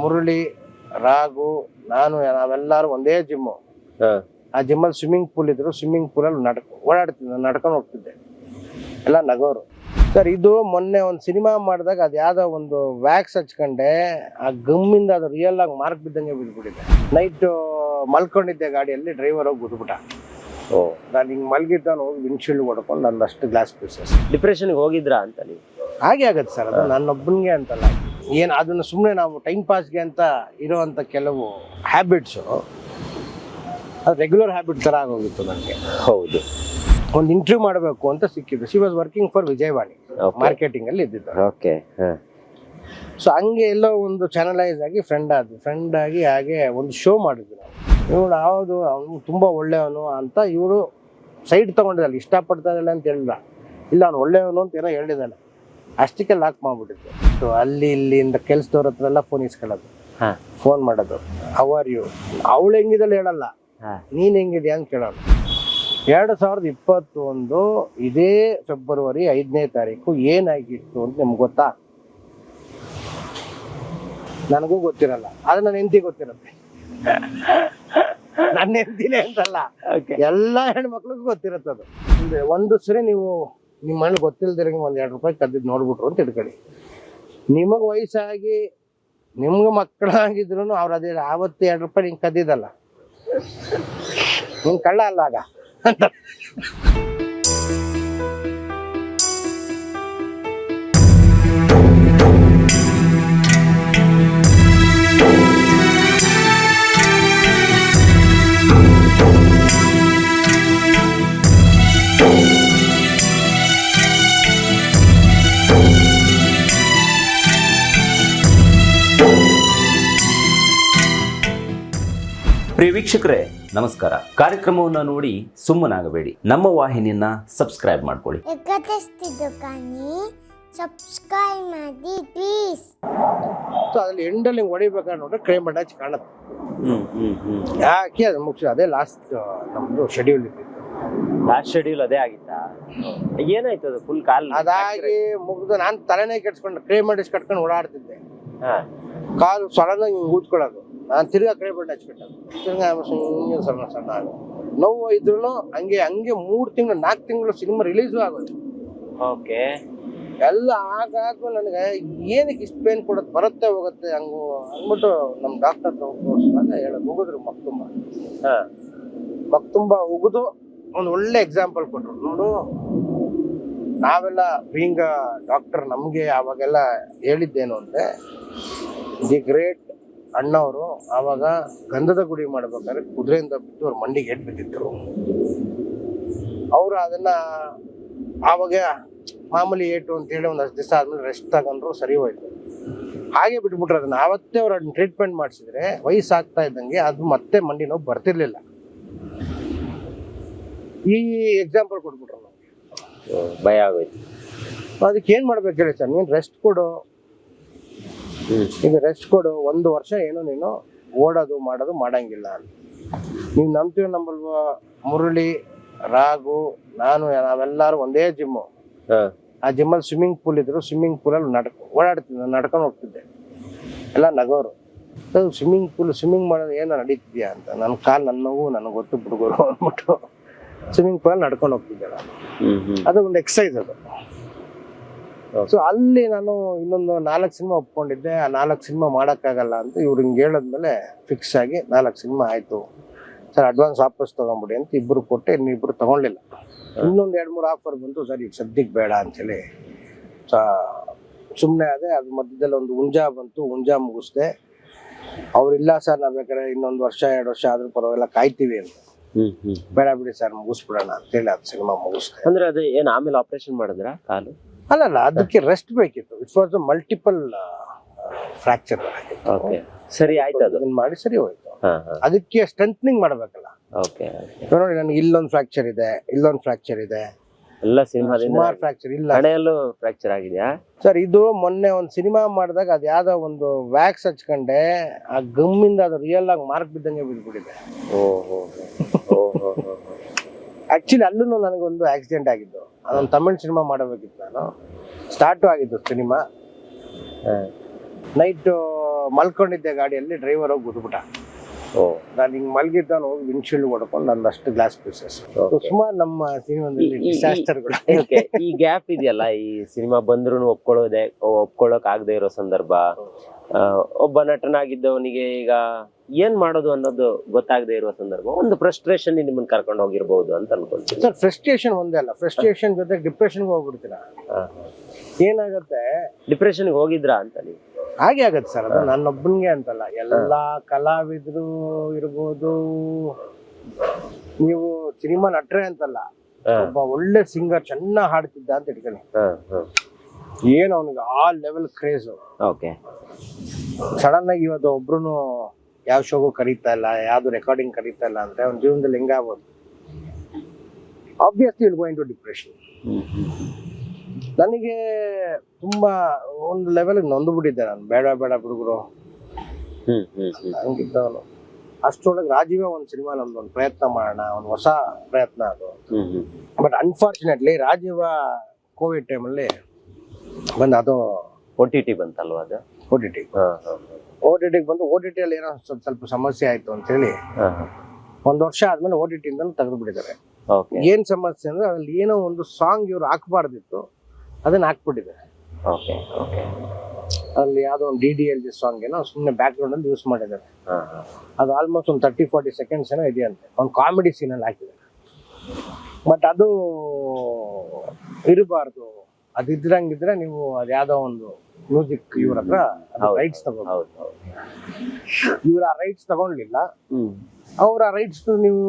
ಮುರಳಿ ರಾಘು ನಾನು ನಾವೆಲ್ಲರೂ ಒಂದೇ ಜಿಮ್ಮು. ಆ ಜಿಮ್ಮಲ್ಲಿ ಸ್ವಿಮ್ಮಿಂಗ್ ಪೂಲ್ ಇದ್ರು ಸ್ವಿಮ್ಮಿಂಗ್ ಪೂಲಲ್ಲಿ ನಡ್ಕ ಓಡಾಡ್ತಿದ್ದೆ ನಡ್ಕೊಂಡು ಹೋಗ್ತಿದ್ದೆ. ಎಲ್ಲ ನಗೋರು. ಸರ್ ಇದು ಮೊನ್ನೆ ಒಂದು ಸಿನಿಮಾ ಮಾಡಿದಾಗ ಅದು ಯಾವುದೋ ಒಂದು ವ್ಯಾಕ್ಸ್ ಹಚ್ಕೊಂಡೆ ಆ ಗಮ್ಮಿಂದ ಅದು ರಿಯಲ್ ಆಗಿ ಮಾರ್ಕ್ ಬಿದ್ದಂಗೆ ಬಿದ್ಬಿಟ್ಟಿದೆ. ನೈಟ್ ಮಲ್ಕೊಂಡಿದ್ದೆ ಗಾಡಿಯಲ್ಲಿ ಡ್ರೈವರ್ ಹೋಗಿ ಬಿದ್ದುಬಿಟ್ಟ ಓ. ನಾನು ಹಿಂಗೆ ಮಲ್ಗಿದ್ದಾನು ಹೋಗಿ ವಿಂಡ್ಶೀಲ್ಡ್ ಹೊಡ್ಕೊಂಡು ನನ್ನ ಅಷ್ಟು ಗ್ಲಾಸ್ ಪೀಸಸ್ ಡಿಪ್ರೆಷನ್ಗೆ ಹೋಗಿದ್ರಾ ಅಂತ ನೀವು? ಹಾಗೆ ಆಗತ್ತೆ ಸರ್ ಅದು ನನ್ನೊಬ್ಬನಿಗೆ ಅಂತಲ್ಲ. ಏನು ಅದನ್ನು ಸುಮ್ಮನೆ ನಾವು ಟೈಮ್ ಪಾಸ್ಗೆ ಅಂತ ಇರೋವಂಥ ಕೆಲವು ಹ್ಯಾಬಿಟ್ಸು ಅದು ರೆಗ್ಯುಲರ್ ಹ್ಯಾಬಿಟ್ ಥರ ಆಗೋಗಿತ್ತು ನನಗೆ ಹೌದು. ಒಂದು ಇಂಟರ್ವ್ಯೂ ಮಾಡಬೇಕು ಅಂತ ಸಿಕ್ಕಿದ್ದು. She was working for Vijayavani ಮಾರ್ಕೆಟಿಂಗಲ್ಲಿ ಇದ್ದಿದ್ದು. ಓಕೆ ಸೊ ಹಂಗೆ ಎಲ್ಲೋ ಒಂದು ಚಾನಲೈಸ್ ಆಗಿ ಫ್ರೆಂಡ್ ಆದ್ವಿ. ಫ್ರೆಂಡ್ ಆಗಿ ಹಾಗೆ ಒಂದು ಶೋ ಮಾಡಿದ್ವಿ ನಾವು. ಇವಳು ಯಾವುದು ಅವನು ತುಂಬ ಒಳ್ಳೆಯವನು ಅಂತ ಇವಳು ಸೈಡ್ ತೊಗೊಂಡಿದ್ದಾಳೆ. ಇಷ್ಟಪಡ್ತಾ ಇದ್ದಾಳೆ ಅಂತ ಹೇಳಿದ ಇಲ್ಲ ಅವ್ನು ಒಳ್ಳೆಯವನು ಅಂತ ಏನೋ ಹೇಳಿದ್ದಾನೆ ಅಷ್ಟಕ್ಕೆ ಲಾಕ್ ಮಾಡ್ಬಿಟ್ಟಿದ್ದೆ ಅಲ್ಲಿ ಇಲ್ಲಿಂದ ಕೆಲ್ಸದವ್ರ ಹತ್ರ ಎಲ್ಲ ಫೋನ್ ಇಸ್ಕೊಳ್ಳೋದು. ಹಾ. ಫೋನ್ ಮಾಡೋದು. ಅವರ್ ಯು ಅವಳು ಹೆಂಗಿದಲ್ಲ ಹೇಳಲ್ಲ. ನೀನು ಹೆಂಗಿದ್ಯಾ ಅಂತ ಕೇಳೋಣ. ಎರಡು ಸಾವಿರದ ಇಪ್ಪತ್ತೊಂದು ಇದೇ ಫೆಬ್ರವರಿ ಐದನೇ ತಾರೀಕು ಏನಾಗಿತ್ತು ಅಂತ ನಿಮ್ಗೆ ಗೊತ್ತಾ? ನನಗೂ ಗೊತ್ತಿರಲ್ಲ. ಅದು ನನ್ನ ಹೆಂಡತಿ ಗೊತ್ತಿರುತ್ತೆ. ನನ್ನ ಹೆಂಡತಿನೇ ಅಂತಲ್ಲ. ಎಲ್ಲ ಹೆಣ್ಮಕ್ಳಿಗೂ ಗೊತ್ತಿರುತ್ತದು ಒಂದು ಒಂದು ಸರಿ ನೀವು ನಿಮ್ಮ ಮನೇಲಿ ಗೊತ್ತಿಲ್ದಿರಂಗೆ ಒಂದ್ ಎರಡು ರೂಪಾಯಿ ಕದ್ದಿದ್ದು ನೋಡ್ಬಿಟ್ರು ಅಂತ ಇಟ್ಕೊಳ್ಳಿ ನಿಮಗೆ ವಯಸ್ಸಾಗಿ, ನಿಮ್ಗೆ ಮಕ್ಕಳಾಗಿದ್ರು ಅವ್ರು ಅದೇ ಆವತ್ತು ಎರಡು ರೂಪಾಯಿ ಹಿಂಗೆ ಕದ್ದಿದ್ದಲ್ಲ. ನಿನ್ ಕಳ್ಳ ಅಲ್ಲ ಆಗ ವೀಕ್ಷಕರೇ ನಮಸ್ಕಾರ. ಕಾರ್ಯಕ್ರಮವನ್ನು ನೋಡಿ ಸುಮ್ಮನಾಗಬೇಡಿ. ನಮ್ಮ ವಾಹಿನಿಯನ್ನ ಸಬ್ಸ್ಕ್ರೈಬ್ ಮಾಡ್ಕೊಳ್ಳಿ. ಸಬ್ಸ್ಕ್ರೈಬ್ ಮಾಡಿ ಪ್ಲೀಸ್ ಸೊ ಅದ್ರಲ್ಲಿ ಎಂಡಲ್ಲಿ ಹಿಂಗೆ ಹೊಡಿಬೇಕಾದ್ರೆ ನೋಡ್ರೆ ಕ್ರೈಮ್ ಅಟ್ಯಾಚ್ ಕಾಣುತ್ತೆ. ಹ್ಮ್ ಹ್ಮ್ ಹ್ಮ್. ಯಾಕೆ ಅದು ಮುಗಿಸಿ ಅದೇ ಲಾಸ್ಟ್ ನಮ್ಮದು ಶೆಡ್ಯೂಲ್ ಇತ್ತು. ಲಾಸ್ಟ್ ಶೆಡ್ಯೂಲ್ ಅದೇ ಆಗಿತ್ತಾ? ಏನಾಯ್ತು ಅದು ಫುಲ್ ಕಾಲ್ ಅದಾಗಿ ಮುಗಿದು ನಾನು ತಲೆನೇ ಕೆಡ್ಸ್ಕೊಂಡು ಕ್ರೈಮ್ ಮಾಡಿಸ್ ಕಟ್ಕೊಂಡು ಓಡಾಡ್ತಿದ್ದೆ. ಹಾ. ಕಾಲು ಸಡನ್ ಹಿಂಗೆ ಊದ್ಕೊಳ್ಳೋದು. ನಾನು ತಿರ್ಗಾ ಕಡೆ ಬಟ್ಟೆ. ಹಚ್ಬಿಟ್ಟೆ ತಿರ್ಗಾ ಹಿಂಗೆ ಸಣ್ಣ ಸಣ್ಣ ಆಗ. ನೋವು ಇದ್ರೂ ಹಂಗೆ ಹಂಗೆ ಮೂರು ತಿಂಗಳು ನಾಲ್ಕು ತಿಂಗಳು ಸಿನಿಮಾ ರಿಲೀಸು ಆಗೋದು. ಓಕೆ. ಎಲ್ಲ ಆಗಾದ್ಮೇಲೆ ನನಗೆ ಏನಕ್ಕೆ ಇಷ್ಟು ಪೇನ್ ಕೊಡೋದು ಬರುತ್ತೆ ಹೋಗುತ್ತೆ ಹಂಗು ಅಂದ್ಬಿಟ್ಟು ನಮ್ಮ ಡಾಕ್ಟರ್ ತೋರಿಸಿದಾಗ ಹೇಳೋದು ಉಗಿದ್ರು ಮಕ್ತುಂಬ. ಹಾ. ಮಕ್ತುಂಬ ಉಗಿದು ಒಂದು ಒಳ್ಳೆ ಎಕ್ಸಾಂಪಲ್ ಕೊಟ್ಟರು ನೋಡು ನಾವೆಲ್ಲ ಬೀಂಗ ಡಾಕ್ಟರ್ ನಮಗೆ ಆವಾಗೆಲ್ಲ ಹೇಳಿದ್ದೇನು ಅಂದ್ರೆ ದಿ ಗ್ರೇಟ್ ಅಣ್ಣವರು ಆವಾಗ ಗಂಧದ ಗುಡಿ ಮಾಡ್ಬೇಕಾದ್ರೆ ಕುದುರೆಯಿಂದ ಬಿದ್ದು ಅವ್ರ ಮಂಡಿಗೆ ಏಟ್ ಬಿದ್ದಿದ್ರು. ಅವರು ಅದನ್ನ ಆವಾಗ ಮಾಮೂಲಿ ಏಟು ಅಂತ ಹೇಳಿ ಒಂದಷ್ಟು ದಿವಸ ಆದ್ಮೇಲೆ ರೆಸ್ಟ್ ತಗೊಂಡ್ರು ಸರಿ ಹೋಯ್ತು. ಹಾಗೆ ಬಿಟ್ಬಿಟ್ರು ಅದನ್ನ. ಆವತ್ತೇ ಅವ್ರು ಅದನ್ನ ಟ್ರೀಟ್ಮೆಂಟ್ ಮಾಡಿಸಿದ್ರೆ ವಯಸ್ಸಾಗ್ತಾ ಇದ್ದಂಗೆ ಅದು ಮತ್ತೆ ಮಂಡಿ ನೋವು ಬರ್ತಿರ್ಲಿಲ್ಲ. ಈ ಎಕ್ಸಾಂಪಲ್ ಕೊಟ್ಬಿಟ್ರು ನಾವು ಭಯ ಆಗೋಯ್ತು. ಅದಕ್ಕೆ ಏನು ಮಾಡ್ಬೇಕು ಹೇಳಿ ಸರ್? ನೀನು ರೆಸ್ಟ್ ಕೊಡು. ಈಗ ರೆಸ್ಟ್ ಕೊಡು ಒಂದು ವರ್ಷ ಏನು ನೀನು ಓಡೋದು ಮಾಡೋದು ಮಾಡಂಗಿಲ್ಲ ಅಂತ. ನೀವು ನಂಬ್ತೀವಿ ನಂಬಲ್ವ? ಮುರಳಿ ರಾಗು ನಾನು ನಾವೆಲ್ಲರೂ ಒಂದೇ ಜಿಮ್ಮು. ಆ ಜಿಮ್ಮಲ್ಲಿ ಸ್ವಿಮ್ಮಿಂಗ್ ಪೂಲ್ ಇದ್ರು ಸ್ವಿಮ್ಮಿಂಗ್ ಪೂಲಲ್ಲಿ ನಡ್ಕ ಓಡಾಡ್ತಿದ್ದೆ ನಡ್ಕೊಂಡು ಹೋಗ್ತಿದ್ದೆ. ಎಲ್ಲ ನಗೋರು. ಸ್ವಿಮ್ಮಿಂಗ್ ಪೂಲ್ ಸ್ವಿಮ್ಮಿಂಗ್ ಮಾಡೋದು ಏನೋ ನಡೀತಿದ್ಯಾ? ಅಂತ. ನನ್ನ ಕಾಲು ನನ್ನ ನೋವು ನನಗೆ ಗೊತ್ತು ಹುಡುಗರು ಅಂದ್ಬಿಟ್ಟು. ಸ್ವಿಮ್ಮಿಂಗ್ ಪೂಲಲ್ಲಿ ನಡ್ಕೊಂಡು ಹೋಗ್ತಿದ್ದೆ ನಾನು. ಅದು ಒಂದು ಎಕ್ಸಸೈಸ್ ಅದು. ಸೊ ಅಲ್ಲಿ ನಾನು ಇನ್ನೊಂದು ನಾಲ್ಕು ಸಿನಿಮಾ ಒಪ್ಕೊಂಡಿದ್ದೆ. ಆ ನಾಲ್ಕು ಸಿನಿಮಾ ಮಾಡೋಕ್ಕಾಗಲ್ಲ ಅಂತ ಇವ್ರು ಹಿಂಗೆ ಹೇಳಿದ್ಮೇಲೆ ಫಿಕ್ಸ್ ಆಗಿ ನಾಲ್ಕು ಸಿನಿಮಾ ಆಯಿತು. ಸರ್ ಅಡ್ವಾನ್ಸ್ ವಾಪಸ್ ತಗೊಂಬಿಡಿ ಅಂತ ಇಬ್ಬರು ಕೊಟ್ಟೆ ಇನ್ನಿಬ್ರು ತಗೊಳ್ಳಿಲ್ಲ ಇನ್ನೊಂದು ಎರಡು ಮೂರು ಆಫರ್ ಬಂತು. ಸರ್ ಈಗ ಸದ್ಯಕ್ಕೆ ಬೇಡ ಅಂತೇಳಿ ಸುಮ್ಮನೆ ಅದೇ ಅದ್ರ ಮಧ್ಯದಲ್ಲಿ ಒಂದು ಹುಂಜಾ ಬಂತು. ಹುಂಜಾ ಮುಗಿಸ್ದೆ. ಅವ್ರಿಲ್ಲ ಸರ್ ನಾವು ಬೇಕಾದ್ರೆ ಇನ್ನೊಂದು ವರ್ಷ ಎರಡು ವರ್ಷ ಆದ್ರೂ ಪರವಾಗಿಲ್ಲ ಕಾಯ್ತೀವಿ ಅಂತ. ಬೇಡ ಬಿಡಿ ಸರ್ ಮುಗಿಸ್ಬಿಡೋಣ ಅಂತೇಳಿ ಅದು ಸಿನಿಮಾ ಮುಗಿಸ್ದೆ. ಅಂದ್ರೆ ಅದು ಏನು ಆಮೇಲೆ ಆಪರೇಷನ್ ಮಾಡಿದ್ರಾ ಕಾಲು? ಅಲ್ಲಲ್ಲ ಅದಕ್ಕೆ ರೆಸ್ಟ್ ಬೇಕಿತ್ತು. It was multiple fracture okay ಸರಿ ಆಯ್ತು ಅದು. ಮಾಡಿ ಸರಿ ಹೋಯ್ತು. ಅದಕ್ಕೆ ಸ್ಟ್ರೆಂಥನಿಂಗ್ ಮಾಡ್ಬೇಕಲ್ಲ. ಓಕೆ ನೋಡಿ ನನಗೆ ಇಲ್ಲೊಂದು ಫ್ರಾಕ್ಚರ್ ಇದೆ ಇಲ್ಲೊಂದು ಫ್ರಾಕ್ಚರ್ ಇದೆ. ಎಲ್ಲ ಸಿನಿಮಾದಿಂದ ಸುಮಾರು ಫ್ರಾಕ್ಚರ್ ಇಲ್ಲ. ಹಣೆಯಲ್ಲೂ ಫ್ರಾಕ್ಚರ್ ಆಗಿದೆಯಾ? ಸರ್ ಇದು ಮೊನ್ನೆ ಒಂದು ಸಿನಿಮಾ ಮಾಡಿದಾಗ ಅದು ಯಾವ್ದೋ ಒಂದು ವ್ಯಾಕ್ಸ್ ಹಚ್ಕೊಂಡೆ ಆ ಗಮ್ಮಿಂದ ಅದು ರಿಯಲ್ ಆಗಿ ಮಾರ್ಕ್ ಬಿದ್ದಂಗೆ ಬಿದ್ಬಿಟ್ಟಿದೆ. ಓಹೋ ಓಹೋ. ಆಕ್ಚುಲಿ ಅಲ್ಲೂ ನನಗೊಂದು ಆಕ್ಸಿಡೆಂಟ್ ಆಗಿದ್ದು. ಅದೊಂದು ತಮಿಳ್ ಸಿನಿಮಾ ಮಾಡಬೇಕಿತ್ತು ನಾನು. ಸ್ಟಾರ್ಟು ಆಗಿದ್ದು ಸಿನಿಮಾ ನೈಟು ಮಲ್ಕೊಂಡಿದ್ದೆ ಗಾಡಿಯಲ್ಲಿ ಡ್ರೈವರ್ ಹೋಗಿ ಗುದ್ಬಿಟ್ಟ ನಾನು ಹಿಂಗ್ ಮಲ್ಗಿದ್ದಾನು ಹೋಗಿ ವಿಂಡ್ಶೀಲ್ಡ್ ಹೊಡ್ಕೊಂಡು ಅಷ್ಟು ಗ್ಲಾಸ್ ಪೀಸಸ್. ಸುಮಾರು ನಮ್ಮ ಸಿನಿಮಾದಲ್ಲಿ ಡಿಸಾಸ್ಟರ್ಗಳು ಓಕೆ ಈ ಗ್ಯಾಪ್ ಇದೆಯಲ್ಲ ಈ ಸಿನಿಮಾ ಬಂದ್ರು ಒಪ್ಕೊಳ್ಳೋದೆ ಒಪ್ಕೊಳ್ಳೋಕ್ ಆಗದೆ ಇರೋ ಸಂದರ್ಭ. ಒಬ್ಬ ನಟನಾಗಿದ್ದವನಿಗೆ ಈಗ ಏನ್ ಮಾಡೋದು ಅನ್ನೋದು ಗೊತ್ತಾಗದೆ ಇರುವ ಸಂದರ್ಭ. ಒಂದು ಫ್ರಸ್ಟ್ರೇಷನ್ ನಿಮ್ಮನ್ನ ಕರ್ಕೊಂಡು ಹೋಗಿರ್ಬಹುದು ಅಂತ ಅನ್ಕೊಂತೀನಿ. ಸರ್ ಫ್ರಸ್ಟ್ರೇಷನ್ ಒಂದೇ ಅಲ್ಲ. ಫ್ರಸ್ಟ್ರೇಷನ್ ಜೊತೆ ಡಿಪ್ರೆಷನ್ಗೆ ಹೋಗ್ಬಿಡ್ತೀರಾ? ಏನಾಗುತ್ತೆ? ಡಿಪ್ರೆಷನ್ಗೆ ಹೋಗಿದ್ರಾ ಅಂತ ನೀವು? ಹಾಗೆ ಆಗತ್ತೆ ಸರ್ ಅದು ನನ್ನೊಬ್ಬನಿಗೆ ಅಂತಲ್ಲ. ಎಲ್ಲ ಕಲಾವಿದ್ರು ಇರ್ಬೋದು ನೀವು ಸಿನಿಮಾ ನಟ್ರೆ ಅಂತಲ್ಲ. ಒಬ್ಬ ಒಳ್ಳೆ ಸಿಂಗರ್ ಚೆನ್ನಾಗಿ ಹಾಡ್ತಿದ್ದ ಅಂತ ಇಟ್ಕೊಳ್ಳಿ. ಏನು ಅವನಿಗೆ ಆ ಲೆವೆಲ್ ಕ್ರೇಜ್ ಓಕೆ. ಸಡನ್ ಆಗಿ ಇವತ್ತು ಒಬ್ರು ಯಾವ ಶೋಗೂ ಕರೀತಾ ಇಲ್ಲ ಯಾವ್ದು ರೆಕಾರ್ಡಿಂಗ್ ಕರೀತಾ ಇಲ್ಲ ಅಂದ್ರೆ ಅವ್ನ ಜೀವನದಲ್ಲಿ ಹೆಂಗಾಗ್ಬೋದು obviously he'll going to depression ನನಗೆ ತುಂಬಾ ಒಂದು ಲೆವೆಲ್ ನೊಂದು ಬಿಟ್ಟಿದ್ದೆ ನಾನು. ಬೇಡ ಬೇಡ ಹುಡುಗರು ಹಂಗಿದ್ದವನು. ಅಷ್ಟೊಳಗೆ ರಾಜೀವ ಒಂದು ಸಿನಿಮಾ ನಮ್ದು ಒಂದು ಪ್ರಯತ್ನ ಮಾಡೋಣ ಒಂದು ಹೊಸ ಪ್ರಯತ್ನ ಅದು. ಬಟ್ ಅನ್ಫಾರ್ಚುನೇಟ್ಲಿ ರಾಜೀವ ಕೋವಿಡ್ ಟೈಮಲ್ಲಿ ಬಂದು ಅದು ಒ ಟಿ ಟಿ ಬಂತಲ್ವ ಅದು? O T T O T ಟಿಗೆ ಬಂದು ಓ ಟಿ ಟಿಯಲ್ಲಿ ಏನೋ ಸ್ವಲ್ಪ ಸ್ವಲ್ಪ ಸಮಸ್ಯೆ ಆಯಿತು ಅಂತೇಳಿ. ಒಂದು ವರ್ಷ ಆದ್ಮೇಲೆ ಓ ಟಿ ಟಿಯಿಂದ ತೆಗೆದು ಬಿಟ್ಟಿದ್ದಾರೆ ಓಕೆ ಏನ್ ಸಮಸ್ಯೆ ಅಂದ್ರೆ ಅದ್ರಲ್ಲಿ ಏನೋ ಒಂದು ಸಾಂಗ್ ಇವ್ರು ಹಾಕ್ಬಾರ್ದಿತ್ತು. ಅದನ್ನ ಹಾಕ್ಬಿಟ್ಟಿದ್ದಾರೆ ಓಕೆ ಓಕೆ ಅಲ್ಲಿ ಯಾವುದೋ ಒಂದು D D L J song ಏನೋ ಸುಮ್ಮನೆ ಬ್ಯಾಕ್ ಗ್ರೌಂಡ್ ಅಲ್ಲಿ ಯೂಸ್ ಮಾಡಿದ್ದಾರೆ. ಅದು ಆಲ್ಮೋಸ್ಟ್ ಒಂದು ತರ್ಟಿ ಫಾರ್ಟಿ ಸೆಕೆಂಡ್ಸ್ ಏನೋ ಇದೆಯಂತೆ. ಒಂದು ಕಾಮಿಡಿ ಸೀನಲ್ಲಿ ಹಾಕಿದ್ದಾರೆ. ಬಟ್ ಅದು ಇರಬಾರ್ದು. ಅದು ಇದ್ರಂಗಿದ್ರೆ ನೀವು ಅದು ಯಾವ್ದೋ ಒಂದು ಮ್ಯೂಸಿಕ್ ಇವ್ರ ಹತ್ರ ರೈಟ್ಸ್ ತಗೊಂಡು ಇವ್ರ ಆ ರೈಟ್ಸ್ ತಗೊಂಡಿಲ್ಲ ಅವ್ರ ಆ ರೈಟ್ಸ್ ನೀವು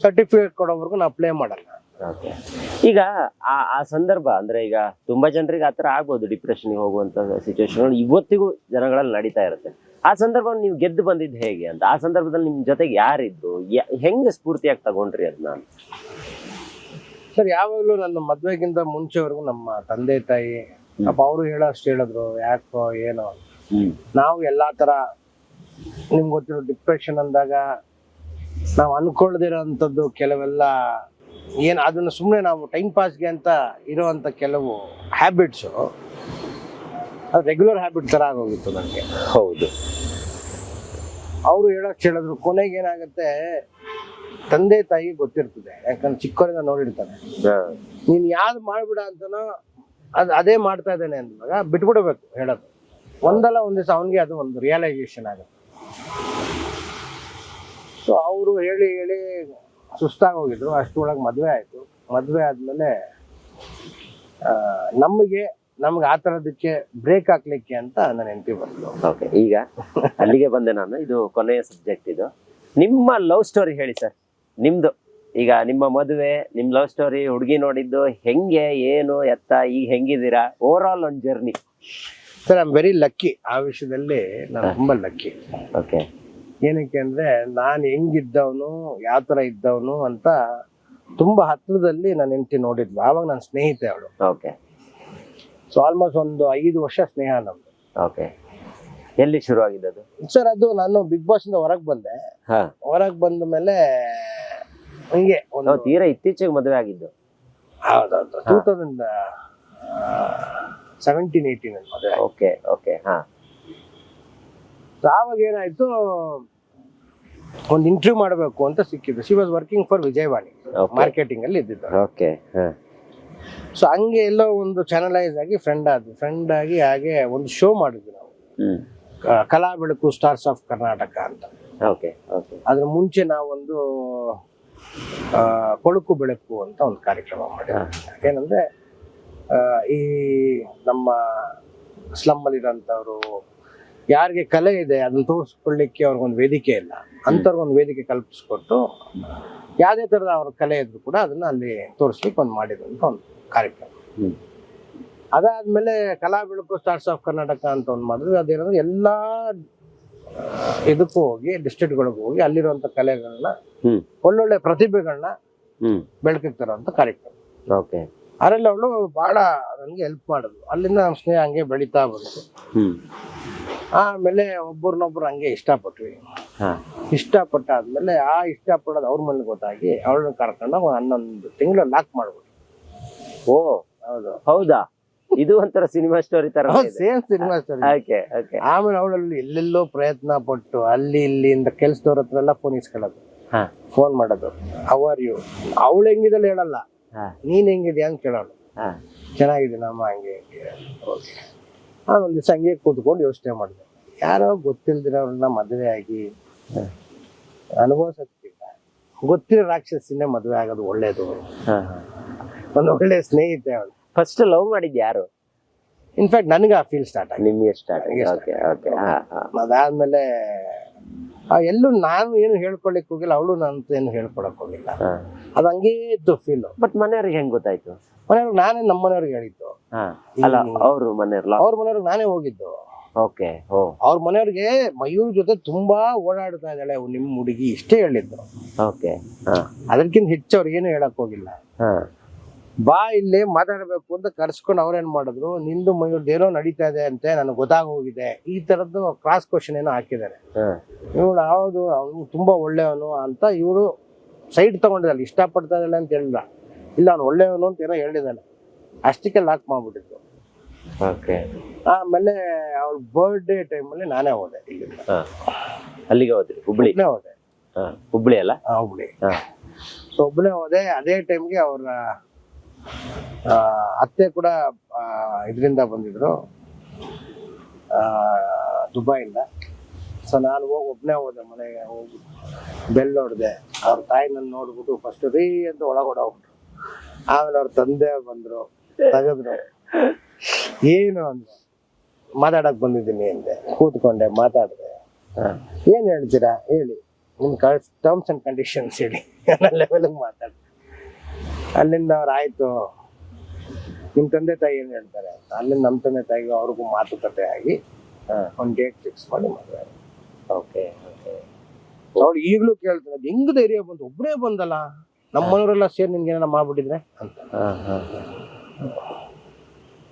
ಸರ್ಟಿಫಿಕೇಟ್ ಕೊಡೋವರೆಗೂ ನಾವು ಪ್ಲೇ ಮಾಡಲ್ಲ. ಈಗ ಆ ಆ ಸಂದರ್ಭ ಅಂದ್ರೆ ಈಗ ತುಂಬಾ ಜನರಿಗೆ ಆತರ ಆಗ್ಬೋದು ಡಿಪ್ರೆಷನ್ಗೆ ಹೋಗುವಂತ ಸಿಚುವೇಶನ್ ಇವತ್ತಿಗೂ ಜನಗಳಲ್ಲಿ ನಡೀತಾ ಇರುತ್ತೆ. ಆ ಸಂದರ್ಭ ನೀವು ಗೆದ್ದು ಬಂದಿದ್ದು ಹೇಗೆ ಅಂತ? ಆ ಸಂದರ್ಭದಲ್ಲಿ ನಿಮ್ ಜೊತೆಗೆ ಯಾರಿದ್ರು ಯ- ಹೆಂಗೆ ಸ್ಫೂರ್ತಿಯಾಗಿ ತಗೊಂಡ್ರಿ ಅದನ್ನ ಸರ್ ಯಾವಾಗಲೂ ನನ್ನ ಮದ್ವೆಗಿಂತ ಮುಂಚೆವರೆಗೂ ನಮ್ಮ ತಂದೆ ತಾಯಿ ಪಾಪ ಅವರು ಹೇಳೋ ಅಷ್ಟು ಹೇಳಿದ್ರು ಯಾಕೋ ಏನೋ. ನಾವು ಎಲ್ಲಾ ತರ ನಿಮ್ಗೆ ಗೊತ್ತಿರೋ ಡಿಪ್ರೆಷನ್ ಅಂದಾಗ ನಾವು ಅನ್ಕೊಳ್ದಿರೋಂಥದ್ದು ಕೆಲವೆಲ್ಲ ಏನ್ ಅದನ್ನು ಸುಮ್ಮನೆ ನಾವು ಟೈಮ್ ಪಾಸ್ಗೆ ಅಂತ ಇರೋವಂಥ ಕೆಲವು ಹ್ಯಾಬಿಟ್ಸು ಅದು ರೆಗ್ಯುಲರ್ ಹ್ಯಾಬಿಟ್ ಥರ ಆಗೋಗಿತ್ತು ನನಗೆ ಹೌದು. ಅವರು ಹೇಳೋಕ್ಕೆ ಹೇಳಿದ್ರು ಕೊನೆಗೆ ಏನಾಗುತ್ತೆ ತಂದೆ ತಾಯಿ ಗೊತ್ತಿರ್ತದೆ ಯಾಕಂದ್ರೆ ಚಿಕ್ಕವರಿಂದ ನೋಡಿರ್ತಾನೆ ನೀನು ನೀನ್ ಯಾವ್ದು ಮಾಡ್ಬಿಡ ಅಂತನೋ ಅದು ಅದೇ ಮಾಡ್ತಾ ಇದ್ದಾನೆ ಅಂದಾಗ ಬಿಟ್ಬಿಡ್ಬೇಕು ಹೇಳೋದು. ಒಂದಲ್ಲ ಒಂದು ದಿವಸ ಅವನಿಗೆ ಅದು ಒಂದು ರಿಯಲೈಸೇಷನ್ ಆಗುತ್ತೆ. ಸೊ ಅವರು ಹೇಳಿ ಹೇಳಿ ಸುಸ್ತಾಗಿ ಹೋಗಿದ್ರು ಅಷ್ಟರೊಳಗೆ ಮದುವೆ ಆಯಿತು. ಮದುವೆ ಆದಮೇಲೆ ನಮಗೆ ನಮ್ಗೆ ಆ ಥರದಕ್ಕೆ ಬ್ರೇಕ್ ಹಾಕ್ಲಿಕ್ಕೆ ಅಂತ ನನ್ನ ಹೆಂಡತಿ ಬರ್ತೀನಿ ಓಕೆ ಈಗ ಅಲ್ಲಿಗೆ ಬಂದೆ ನಾನು. ಇದು ಕೊನೆಯ ಸಬ್ಜೆಕ್ಟ್ ಇದು. ನಿಮ್ಮ ಲವ್ ಸ್ಟೋರಿ ಹೇಳಿ ಸರ್ ನಿಮ್ಮದು ಈಗ ನಿಮ್ಮ ಮದುವೆ ನಿಮ್ಮ ಲವ್ ಸ್ಟೋರಿ ಹುಡುಗಿ ನೋಡಿದ್ದು ಹೆಂಗೆ ಏನು ಎತ್ತ ಈಗ ಹೆಂಗಿದ್ದೀರಾ? ಓವರ್ ಆಲ್ ಒಂದು journey sir I am very lucky ಆ ವಿಷಯದಲ್ಲಿ ನಾನು ತುಂಬ ಲಕ್ಕಿ ಓಕೆ ಏನಕ್ಕೆ ಅಂದ್ರೆ ನಾನು ಹೆಂಗಿದ್ದವನು ಯಾವ ತರ ಇದ್ದವನು ಅಂತ ತುಂಬಾ ಹತ್ತಿರದಲ್ಲಿ ನನ್ನ ಹೆಂಡತಿ ನೋಡಿದ್ಲು. ಆವಾಗ ನನ್ನ ಸ್ನೇಹಿತೆ ಅವಳು. ಓಕೆ ಸೊ ಆಲ್ಮೋಸ್ಟ್ ಒಂದು ಐದು ವರ್ಷ ಸ್ನೇಹ ನಮ್ದು. ಓಕೆ ಎಲ್ಲಿ ಶುರು ಅದು ಸರ್ ಅದು ನಾನು ಬಿಗ್ ಬಾಸ್ ಇಂದ ಹೊರಗೆ ಬಂದೆ. ಹಾ. ಹೊರಗೆ ಬಂದ ಮೇಲೆ ಹಂಗೆ ಒಂದು ನಾವು ತೀರಾ ಇತ್ತೀಚೆಗೆ ಮದುವೆ ಆಗಿದ್ದು. ಹೌದೌದು. ಟೂ ತೌಸಂಡ್ ಸೆವೆಂಟೀನ್ ಏಯ್ಟೀನ್ ಮದುವೆ ಓಕೆ ಓಕೆ ಹಾ. ಆವಾಗ ಏನಾಯ್ತು? ಒಂದು ಇಂಟರ್ವ್ಯೂ ಮಾಡಬೇಕು ಅಂತ ಸಿಕ್ಕಿದ್ದು. She was working for Vijayavani marketing ಅಲ್ಲಿ ಇದ್ದಿದ್ದು. ಓಕೆ ಹಾ. ಸೊ ಹಂಗೆ ಎಲ್ಲೋ ಒಂದು ಚಾನಲೈಸ್ ಆಗಿ ಫ್ರೆಂಡ್ ಆದ್ವಿ. ಫ್ರೆಂಡ್ ಆಗಿ ಹಾಗೆ ಒಂದು ಶೋ ಮಾಡಿದ್ವಿ ನಾವು. ಕಲಾ ಬೆಳಕು ಸ್ಟಾರ್ಸ್ ಆಫ್ ಕರ್ನಾಟಕ ಅಂತ. ಓಕೆ ಅದ್ರ ಮುಂಚೆ ನಾವೊಂದು ಕೊಳಕು ಕೊಳುಕು ಬೆಳಕು ಅಂತ ಒಂದು ಕಾರ್ಯಕ್ರಮ ಮಾಡಿದ್ವಿ. ಏನಂದ್ರೆ ಈ ನಮ್ಮ ಸ್ಲಮ್ ಅಲ್ಲಿರೋಂಥವ್ರು ಯಾರಿಗೆ ಕಲೆ ಇದೆ ಅದನ್ನ ತೋರಿಸ್ಕೊಳ್ಳಿಕ್ಕೆ ಅವ್ರಿಗೊಂದು ವೇದಿಕೆ ಇಲ್ಲ. ಅಂಥವ್ರಿಗೊಂದು ವೇದಿಕೆ ಕಲ್ಪಿಸ್ಕೊಟ್ಟು ಯಾವುದೇ ಥರದ ಅವ್ರ ಕಲೆ ಇದ್ರು ಕೂಡ ಅದನ್ನ ಅಲ್ಲಿ ತೋರಿಸ್ಲಿಕ್ಕೆ ಒಂದು ಮಾಡಿದಂಥ ಒಂದು ಕಾರ್ಯಕ್ರಮ. ಅದಾದಮೇಲೆ ಕಲಾ ಬೆಳಕು ಸ್ಟಾರ್ಸ್ ಆಫ್ ಕರ್ನಾಟಕ ಅಂತ ಒಂದು ಮಾಡಿದ್ರು ಅದೇನಂದ್ರೆ ಎಲ್ಲಾ ಇದಕ್ಕೂ ಹೋಗಿ ಡಿಸ್ಟ್ರಿಕ್ಟ್ಗಳಿಗೆ ಹೋಗಿ ಅಲ್ಲಿರುವಂಥ ಕಲೆಗಳನ್ನ. ಒಳ್ಳೊಳ್ಳೆ ಪ್ರತಿಭೆಗಳನ್ನ ಬೆಳಕಿಗೆ ತರುವಂತ ಕಾರ್ಯಕ್ರಮ. ಓಕೆ. ಅದರಲ್ಲಿ ಅವಳು ಬಹಳ ನನಗೆ ಹೆಲ್ಪ್ ಮಾಡಿದ್ರು ಅಲ್ಲಿಂದ ನಮ್ಮ ಸ್ನೇಹ ಹಂಗೆ ಬೆಳೀತಾ ಬಂತು. ಆಮೇಲೆ ಒಬ್ಬರನ್ನೊಬ್ರು ಹಂಗೆ ಇಷ್ಟಪಟ್ವಿ. ಹಾ. ಇಷ್ಟಪಟ್ಟಾದ್ಮೇಲೆ ಆ ಇಷ್ಟಪಡೋದು ಅವ್ರ ಮನೇಲಿ ಗೊತ್ತಾಗಿ ಅವಳನ್ನ ಕರ್ಕೊಂಡು ಹನ್ನೊಂದು ತಿಂಗಳು ಲಾಕ್ ಮಾಡ್ಬಿಟ್ಟು ಓ. ಹೌದು. ಹೌದಾ? ಇದು ಒಂಥರ ಸಿನಿಮಾ ಸ್ಟೋರಿ ತರ same cinema story okay okay. ಆಮೇಲೆ ಅವಳಲ್ಲಿ ಎಲ್ಲೆಲ್ಲೋ ಪ್ರಯತ್ನ ಪಟ್ಟು ಅಲ್ಲಿ ಇಲ್ಲಿಂದ ಕೆಲ್ಸದವ್ರ ಹತ್ರ ಎಲ್ಲ ಫೋನ್ ಇಸ್ಕೊಳ್ಳೋದು. ಹಾ. ಫೋನ್ ಮಾಡೋದು. ಅವರ್ ಯು ಅವಳು ಹೆಂಗಿದಲ್ಲ ಹೇಳಲ್ಲ. ನೀನ್ ಹೆಂಗಿದ್ಯಾ ಅಂತ ಕೇಳೋಣ ಹಾ. ಚೆನ್ನಾಗಿದ್ದೀನಮ್ಮ ಹಂಗೆ ಹಿಂಗೆ. ಓಕೆ. ನಾನು ಒಂದು ದಿವಸ ಹಂಗೆ ಕೂತ್ಕೊಂಡು ಯೋಚನೆ ಮಾಡಿದೆ. ಯಾರೋ ಗೊತ್ತಿಲ್ದಿರೋರನ್ನ ಮದುವೆ ಆಗಿ ಅನುಭವಿಸೋದ್ಕಿಂತ ಗೊತ್ತಿರೋ ರಾಕ್ಷಸಿನೇ ಮದುವೆ ಆಗೋದು ಒಳ್ಳೇದು. ಒಂದು ಒಳ್ಳೆ ಸ್ನೇಹಿತೆ ಅವಳು. ಫಸ್ಟ್ ಲವ್ ಮಾಡಿದ್ದು ಯಾರು? ಇನ್ಫ್ಯಾಕ್ಟ್ ನನಗೆ ಆ ಫೀಲ್ ಸ್ಟಾರ್ಟ್ ಆಗಿ ನಿಮಗೆ ಸ್ಟಾರ್ಟ್ ಆಗಿ ಓಕೆ ಓಕೆ ಅದಾದಮೇಲೆ ಎಲ್ಲೂ ನಾನು ಏನು ಹೇಳ್ಕೊಳ್ಲಿಕ್ಕೆ ಹೋಗಿಲ್ಲ ಅವಳು ನಾನು ಏನು ಹೇಳ್ಕೊಳಕ್ ಹೋಗಿಲ್ಲ. ಅದು ಹಂಗೇ ಇತ್ತು ಫೀಲ್ ಬಟ್ ಮನೆಯವ್ರಿಗೆ ಹೆಂಗೆ ಗೊತ್ತಾಯ್ತು? ಮನೆಯವ್ರಿಗೆ ನಾನೇ ನಮ್ಮ ಮನೆಯವ್ರಿಗೆ ಹೇಳಿದ್ದು. ಹಾ ಅಲ್ಲ ಅವರು ಮನೆಯವ್ರಲ್ಲ? ಅವ್ರ ಮನೆಯವ್ರಿಗೆ ನಾನೇ ಹೋಗಿದ್ದು. ಓಕೆ ಅವ್ರ ಮನೆಯವ್ರಿಗೆ ಮಯೂರ್ ಜೊತೆ ತುಂಬಾ ಓಡಾಡ್ತಾ ಇದ್ದಾಳೆ ನಿಮ್ ಹುಡುಗಿ ಇಷ್ಟೇ ಹೇಳಿದ್ದು. ಓಕೆ ಹಾ. ಅದಕ್ಕಿಂತ ಹೆಚ್ಚು ಅವ್ರಿಗೇನು ಏನು ಹೇಳಕ್ ಹೋಗಿಲ್ಲ. ಹಾ. ಬಾ ಇಲ್ಲಿ ಮಾತಾಡ್ಬೇಕು ಅಂತ ಕರ್ಸ್ಕೊಂಡು ಅವ್ರೇನ್ ಮಾಡಿದ್ರು ನಿಂದು ಮಯೂರ್ ಏನೋ ನಡೀತಾ ಇದೆ ಅಂತೆ ನನಗೆ ಗೊತ್ತಾಗೋಗಿದೆ ಈ ತರದ್ದು ಕ್ರಾಸ್ ಕ್ವಶನ್ ಏನೋ ಹಾಕಿದ್ದಾರೆ. ಇವಳು ಹೌದು ಅವನು ತುಂಬಾ ಒಳ್ಳೆಯವನು ಅಂತ ಇವಳು ಸೈಡ್ ತಗೊಂಡಿದ್ದಾಳೆ ಇಷ್ಟಪಡ್ತಾ ಇದ್ದಾಳೆ ಅಂತ ಹೇಳಿಲ್ಲ. ಇಲ್ಲ ಅವ್ನು ಒಳ್ಳೆಯವನು ಅಂತ ಏನೋ ಹೇಳಿದಾನೆ. ಅಷ್ಟಕ್ಕೆ ಲಾಕ್ ಮಾಡ್ಬಿಟ್ಟಿತ್ತು ಓಕೆ ಆಮೇಲೆ ಅವ್ರ ಬರ್ಡೇ ಟೈಮಲ್ಲಿ ನಾನೇ ಹೋದೆ ಇಲ್ಲಿಂದ. ಅಲ್ಲಿಗೆ ಹೋದ್ರಿ? ಹುಬ್ಳಿ? ಹೋದೆ. ಹಾ. ಹುಬ್ಳಿ ಅಲ್ಲ? ಆ, ಹುಬ್ಳಿ. ಹಾ. ಸೊ ಒಬ್ಬನೇ ಹೋದೆ. ಅದೇ ಟೈಮ್ಗೆ ಅವ್ರ ಆ, ಅತ್ತೆ ಕೂಡ ಇದರಿಂದ ಬಂದಿದ್ರು. ಆ, ದುಬೈಯಿಂದ. ಸೊ ನಾನು ಹೋಗಿ ಒಬ್ಬನೇ ಹೋದೆ ಮನೆಗೆ ಹೋಗಿ. ಬೆಲ್ ಹೊಡೆದೆ ಅವ್ರ ತಾಯಿ ನನ್ನ ನೋಡ್ಬಿಟ್ಟು ಫಸ್ಟ್ ರೀ ಅಂತ ಒಳಗೊಡ ಹೋಗ್ಬಿಟ್ರು. ಆಮೇಲೆ ಅವ್ರ ತಂದೆ ಬಂದ್ರು, ತೆಗೆದ್ರು. ಏನು ಅಂದ್ರು? ಮಾತಾಡಕ್ ಬಂದಿದ್ದೀನಿ ಅಂದೆ. ಕೂತ್ಕೊಂಡೆ, ಮಾತಾಡಿದೆ. ಏನ್ ಹೇಳ್ತೀರಾ? ಹೇಳಿ. ನಿಮ್ ಟರ್ಮ್ಸ್ ಅಂಡ್ ಕಂಡೀಷನ್ಸ್ ಹೇಳಿ. ಲೆವೆಲ್ ಮಾತಾಡಿ. ಅಲ್ಲಿಂದ ಅವ್ರು ಆಯ್ತು. ನಿಮ್ ತಂದೆ ತಾಯಿ ಏನ್ ಹೇಳ್ತಾರೆ? ಅಲ್ಲಿಂದ ನಮ್ ತಂದೆ ತಾಯಿಗೂ ಅವ್ರಿಗೂ ಮಾತುಕತೆ ಆಗಿ ಒಂದು ಡೇಟ್ ಫಿಕ್ಸ್ ಮಾಡಿ ಮದುವೆ ಓಕೆ ಓಕೆ ಅವ್ಳು ಈಗ್ಲೂ ಕೇಳ್ತಾರೆ ಹೆಂಗ್ ಧೈರ್ಯ ಬಂತು ಒಬ್ಬನೇ ಬಂದಲ್ಲ? ನಮ್ಮ ಮನೆಯವರೆಲ್ಲ ಸೇರಿ ನಿನ್ಗೆ ಏನಾರ ಮಾಡ್ಬಿಟ್ಟಿದ್ರೆ ಅಂತ.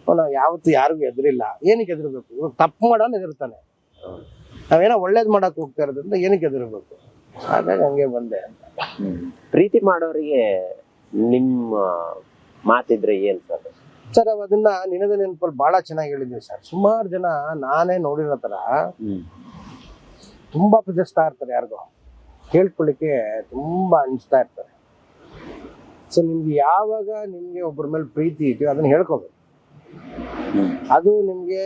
ನಾವು ಯಾವತ್ತು ಯಾರಿಗೂ ಎದುರಿಲ್ಲ ಏನಕ್ಕೆ ಎದುರ್ಬೇಕು ಇವಾಗ ತಪ್ಪು ಮಾಡೋನು ಎದುರ್ತಾನೆ ನಾವೇನೋ ಒಳ್ಳೇದು ಮಾಡಕ್ ಹೋಗ್ತಾ ಇರೋದ್ರಿಂದ ಏನಕ್ಕೆ ಎದುರ್ಬೇಕು ಹಾಗಾಗಿ ಹಂಗೆ ಬಂದೆ ಪ್ರೀತಿ ಮಾಡೋರಿಗೆ ನಿಮ್ಮ ಮಾತಿದ್ರೆ ಏನ್ ಸರ್? ಸರ್ ಅದನ್ನ ನಿನದ ನೆನಪಲ್ಲಿ ಬಹಳ ಚೆನ್ನಾಗಿ ಹೇಳಿದ್ವಿ ಸರ್. ಸುಮಾರು ಜನ ನಾನೇ ನೋಡಿರೋ ತರ ತುಂಬಾ ಪ್ರದರ್ಶಿಸ್ತಾ ಇರ್ತಾರೆ ಯಾರಿಗೋ. ಕೇಳ್ಕೊಳ್ಳಿಕ್ಕೆ ತುಂಬಾ ಅನಿಸ್ತಾ ಇರ್ತಾರೆ. ಸೊ ನಿಮ್ಗೆ ಯಾವಾಗ ನಿಮ್ಗೆ ಒಬ್ಬರ ಮೇಲೆ ಪ್ರೀತಿ ಇದೆಯೋ ಅದನ್ನ ಹೇಳ್ಕೋಬೇಕು. ಅದು ನಿಮ್ಗೆ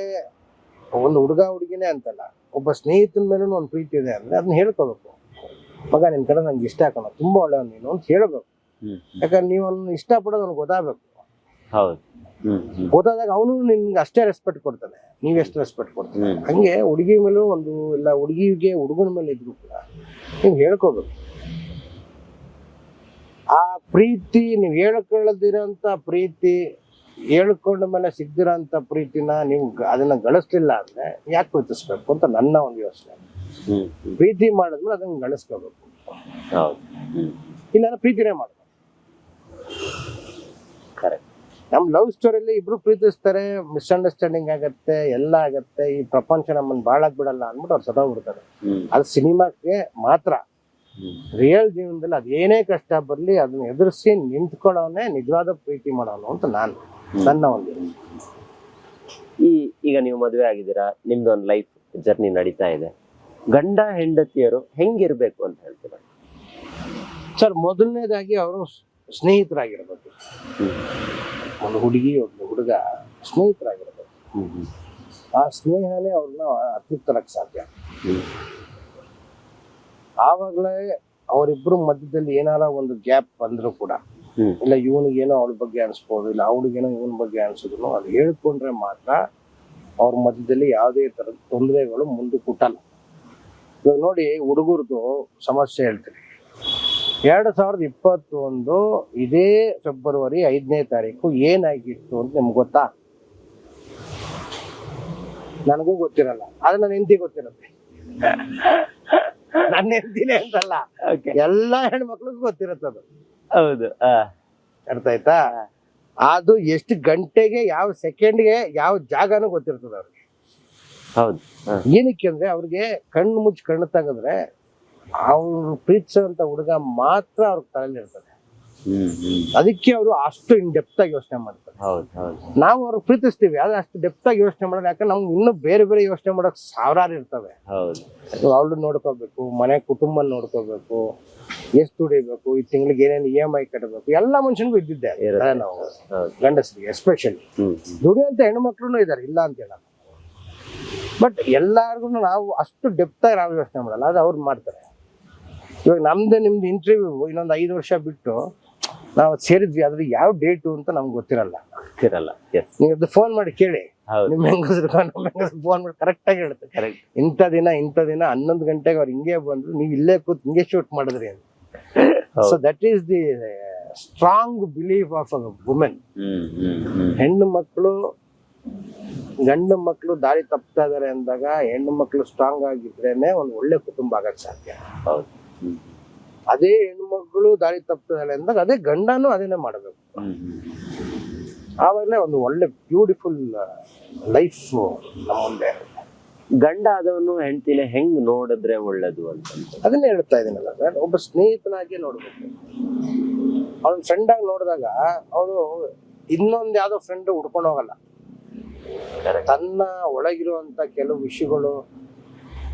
ಒಂದು ಹುಡುಗ ಹುಡುಗಿನೇ ಅಂತಲ್ಲ ಒಬ್ಬ ಸ್ನೇಹಿತನ ಮೇಲೂ ಒಂದು ಪ್ರೀತಿ ಇದೆ ಅಂದ್ರೆ ಅದನ್ನ ಹೇಳ್ಕೋಬೇಕು. ಮಗ ನಿನ್ ಕಡೆ ನಂಗೆ ಇಷ್ಟ ಹಾಕೋಣ ತುಂಬಾ ಒಳ್ಳೆಯವನು ನೀನು ಅಂತ ಹೇಳ್ಬೇಕು. ಯಾಕಂದ್ರೆ ನೀವು ಅವ್ನ ಇಷ್ಟಪಡೋದು ಅವ್ನಿಗೆ ಗೊತ್ತಾಗಬೇಕು. ಗೊತ್ತಾದಾಗ ಅವನು ನಿಮ್ಗೆ ಅಷ್ಟೇ ರೆಸ್ಪೆಕ್ಟ್ ಕೊಡ್ತಾನೆ. ನೀವ್ ಎಷ್ಟು ರೆಸ್ಪೆಕ್ಟ್ ಕೊಡ್ತಾನೆ ಹಂಗೆ ಹುಡುಗಿ ಮೇಲೂ ಒಂದು ಇಲ್ಲ ಹುಡುಗಿಗೆ ಹುಡುಗನ ಮೇಲೆ ಇದ್ರು ಕೂಡ ನೀವು ಹೇಳ್ಕೋಬೇಕು. ಪ್ರೀತಿ ನೀವು ಹೇಳ್ಕೊಳ್ಳದಿರೋಂಥ ಪ್ರೀತಿ ಹೇಳ್ಕೊಂಡ ಮೇಲೆ ಸಿಗ್ದಿರೋಂಥ ಪ್ರೀತಿನ ನೀವು ಅದನ್ನ ಗಳಿಸ್ಲಿಲ್ಲ ಅಂದ್ರೆ ಯಾಕೆ ಪ್ರೀತಿಸ್ಬೇಕು ಅಂತ ನನ್ನ ಒಂದು ಯೋಚನೆ. ಪ್ರೀತಿ ಮಾಡಿದ್ಮೇಲೆ ಅದನ್ನ ಗಳಿಸ್ಕೋಬೇಕು. ಹೌದು. ಹ್ಮ್ ಇಲ್ಲ ಪ್ರೀತಿನೇ ಮಾಡಬೇಕು. ಕರೆಕ್ಟ್ ನಮ್ಮ ಲವ್ ಸ್ಟೋರಿಯಲ್ಲಿ ಇಬ್ರು ಪ್ರೀತಿಸ್ತಾರೆ ಮಿಸ್ಅಂಡರ್ಸ್ಟ್ಯಾಂಡಿಂಗ್ ಆಗತ್ತೆ ಎಲ್ಲ ಆಗತ್ತೆ ಈ ಪ್ರಪಂಚ ನಮ್ಮನ್ನು ಬಾಳಾಗ್ಬಿಡಲ್ಲ ಅಂದ್ಬಿಟ್ಟು ಅವ್ರು ಸದಾ ಬಿಡ್ತಾರೆ ಅದು ಸಿನಿಮಾಕ್ಕೆ ಮಾತ್ರ. ರಿಯಲ್ ಜೀವನದಲ್ಲಿ ಅದೇನೇ ಕಷ್ಟ ಬರ್ಲಿ ಅದನ್ನ ಎದುರಿಸಿ ನಿಂತ್ಕೊಳ್ಳೋನೆ ನಿಜವಾದ ಪ್ರೀತಿ ಮಾಡೋನು ಅಂತ ನಾನು ನನ್ನ ಒಂದು ಈ ಈಗ ನೀವು ಮದುವೆ ಆಗಿದ್ದೀರಾ ನಿಮ್ದು ಒಂದು ಲೈಫ್ ಜರ್ನಿ ನಡೀತಾ ಇದೆ. ಗಂಡ ಹೆಂಡತಿಯರು ಹೆಂಗಿರ್ಬೇಕು ಅಂತ ಹೇಳ್ತೀರಾ? ಸರ್ ಮೊದಲನೇದಾಗಿ ಅವರು ಸ್ನೇಹಿತರಾಗಿರ್ಬೇಕು. ಒಂದು ಹುಡುಗಿ ಒಂದು ಹುಡುಗ ಸ್ನೇಹಿತರಾಗಿರ್ಬೇಕು. ಆ ಸ್ನೇಹನೇ ಅವ್ರನ್ನ ಹತ್ತಿರಕ್ಕೆ ಸಾಧ್ಯ. ಆವಾಗಲೇ ಅವರಿಬ್ರು ಮಧ್ಯದಲ್ಲಿ ಏನಾರ ಒಂದು ಗ್ಯಾಪ್ ಬಂದ್ರು ಕೂಡ ಇಲ್ಲ ಇವನಿಗೇನೋ ಅವಳ ಬಗ್ಗೆ ಅನ್ಸ್ಬೋದು ಇಲ್ಲ ಅವಳಿಗೇನೋ ಇವನ ಬಗ್ಗೆ ಅನ್ಸಿದ್ರು ಅದು ಹೇಳ್ಕೊಂಡ್ರೆ ಮಾತ್ರ ಅವ್ರ ಮಧ್ಯದಲ್ಲಿ ಯಾವುದೇ ತರದ ತೊಂದರೆಗಳು ಮುಂದೆ ಕುಟ್ಟಲ್ಲ ಇವಾಗ ನೋಡಿ ಹುಡುಗರದು ಸಮಸ್ಯೆ ಹೇಳ್ತೀನಿ. ಎರಡು ಸಾವಿರದ ಇಪ್ಪತ್ತೊಂದು ಇದೇ ಫೆಬ್ರವರಿ ಐದನೇ ತಾರೀಕು ಏನಾಗಿತ್ತು ಅಂತ ನಿಮ್ಗೆ ಗೊತ್ತಾ? ನನಗೂ ಗೊತ್ತಿರಲ್ಲ ಆದ್ರೆ ನನ್ನ ಹೆಂಡತಿ ಗೊತ್ತಿರುತ್ತೆ. ನನ್ನ ಹೆಂಡತಿನೇ ಅಂತಲ್ಲ ಎಲ್ಲಾ ಹೆಣ್ಮಕ್ಳಿಗೂ ಗೊತ್ತಿರುತ್ತೆ ಅದು. ಹೌದು ಅರ್ಥ ಆಯ್ತಾ? ಅದು ಎಷ್ಟು ಗಂಟೆಗೆ ಯಾವ ಸೆಕೆಂಡ್ಗೆ ಯಾವ ಜಾಗನೂ ಗೊತ್ತಿರ್ತದೆ ಅವ್ರಿಗೆ. ಹೌದು ಏನಕ್ಕೆ ಅಂದ್ರೆ ಅವ್ರಿಗೆ ಕಣ್ಣು ಮುಚ್ಚಿ ಕಣ್ಣು ತೆಗೆದ್ರೆ ಅವ್ರು ಪ್ರೀತಿಸಿದಂತ ಹುಡುಗ ಮಾತ್ರ ಅವ್ರಿಗೆ ತಲೆಯಲ್ಲಿ ಇರ್ತದೆ ಅದಕ್ಕೆ ಅವರು ಅಷ್ಟು ಇನ್ ಡೆಪ್ತ್ ಆಗಿ ಯೋಚನೆ ಮಾಡ್ತಾರೆ. ಹೌದು ಹೌದು. ನಾವು ಅವ್ರು ಪ್ರೀತಿಸ್ತೀವಿ ಆದ್ರೆ ಅಷ್ಟು ಡೆಪ್ತ್ ಆಗಿ ಯೋಚನೆ ಮಾಡೋದು ಯಾಕಂದ್ರೆ ನಮ್ಗೆ ಇನ್ನೂ ಬೇರೆ ಬೇರೆ ಯೋಚನೆ ಮಾಡೋಕೆ ಸಾವಿರಾರು ಇರ್ತವೆ. ಹೌದು. ಅವಳು ನೋಡ್ಕೋಬೇಕು ಮನೆ ಕುಟುಂಬ ನೋಡ್ಕೋಬೇಕು ಎಷ್ಟು ದುಡಿಬೇಕು ಈ ತಿಂಗಳಿಗೆ ಏನೇನು ಇ ಎಂ ಐ ಕಟ್ಟಬೇಕು ಎಲ್ಲ ಮನುಷ್ಯನಿಗೂ ಇದ್ದಿದ್ದೆ. ನಾವು ಗಂಡಸರಿಗೆ ಎಸ್ಪೆಷಲಿ ದುಡಿಯುವಂತ ಹೆಣ್ಮಕ್ಳು ಇದ್ದಾರೆ ಇಲ್ಲ ಅಂತ ಹೇಳಲ್ಲ ಬಟ್ ಎಲ್ಲಾರ್ಗು ನಾವು ಅಷ್ಟು ಡೆಪ್ತ್ ಆಗಿ ನಾವು ಯೋಚನೆ ಮಾಡಲ್ಲ ಅದು ಅವ್ರು ಮಾಡ್ತಾರೆ. ಇವಾಗ ನಮ್ದು ನಿಮ್ದು ಇಂಟರ್ವ್ಯೂ ಇನ್ನೊಂದು ಐದು ವರ್ಷ ಬಿಟ್ಟು ನಾವು ಸೇರಿದ್ವಿ ಅದ್ರ ಯಾವ ಡೇಟು ಅಂತ ನಮ್ಗೆ ಗೊತ್ತಿರಲ್ಲ. ಗೊತ್ತಿರಲ್ಲ. ಎಸ್ ನೀವು ಫೋನ್ ಮಾಡಿ ಕೇಳಿ. ನಿಮ್ಮ ಹೆಂಗಸ್ರು ನಮ್ಮ ಹೆಂಗಸ್ರು ಫೋನ್ ಮಾಡಿ ಕರೆಕ್ಟಾಗಿ ಹೇಳುತ್ತೆ. ಕರೆಕ್ಟ್ ಇಂಥ ದಿನ ಇಂಥ ದಿನ ಹನ್ನೊಂದು ಗಂಟೆಗೆ ಅವ್ರು ಹಿಂಗೆ ಬಂದ್ರು ನೀವು ಇಲ್ಲೇ ಕೂತ್ ಹಿಂಗೆ ಶೂಟ್ ಮಾಡಿದ್ರಿ ಅಂತ. So that is the strong belief of a women ಹೆಣ್ಣು ಮಕ್ಕಳು ಗಂಡು ಮಕ್ಕಳು ದಾರಿ ತಪ್ತಾ ಇದಾರೆ ಅಂದಾಗ ಹೆಣ್ಣು ಮಕ್ಕಳು ಸ್ಟ್ರಾಂಗ್ ಆಗಿದ್ರೇನೆ ಒಂದು ಒಳ್ಳೆ ಕುಟುಂಬ ಆಗಕ್ ಸಾಧ್ಯ. ಹೌದು. ಅದೇ ಹೆಣ್ಮಗಳು ದಾರಿ ತಪ್ಪಿದಾಳೆ ಅಂದಾಗ ಅದೇ ಗಂಡನೂ ಅದನ್ನೇ ಮಾಡಬೇಕು. ಆವಾಗಲೇ ಒಂದು ಒಳ್ಳೆ ಬ್ಯೂಟಿಫುಲ್ ಲೈಫ್ ನಮ್ಮ ಮುಂದೆ. ಗಂಡ ಆದವನು ಹೆಂಡತಿನ ಹೆಂಗ್ ನೋಡಿದ್ರೆ ಒಳ್ಳೇದು ಅಂತ ಅದನ್ನ ಹೇಳ್ತಾ ಇದ್ದೀನಲ್ಲ ಸರ್ ಒಬ್ಬ ಸ್ನೇಹಿತನಾಗಿ ನೋಡ್ಬೇಕು. ಅವನ ಫ್ರೆಂಡ್ ಆಗಿ ನೋಡಿದಾಗ ಅವನು ಇನ್ನೊಂದ್ ಯಾವ್ದೋ ಫ್ರೆಂಡ್ ಹುಡ್ಕೊಂಡು ಹೋಗಲ್ಲ. ತನ್ನ ಒಳಗಿರುವಂತ ಕೆಲವು ವಿಷಯಗಳು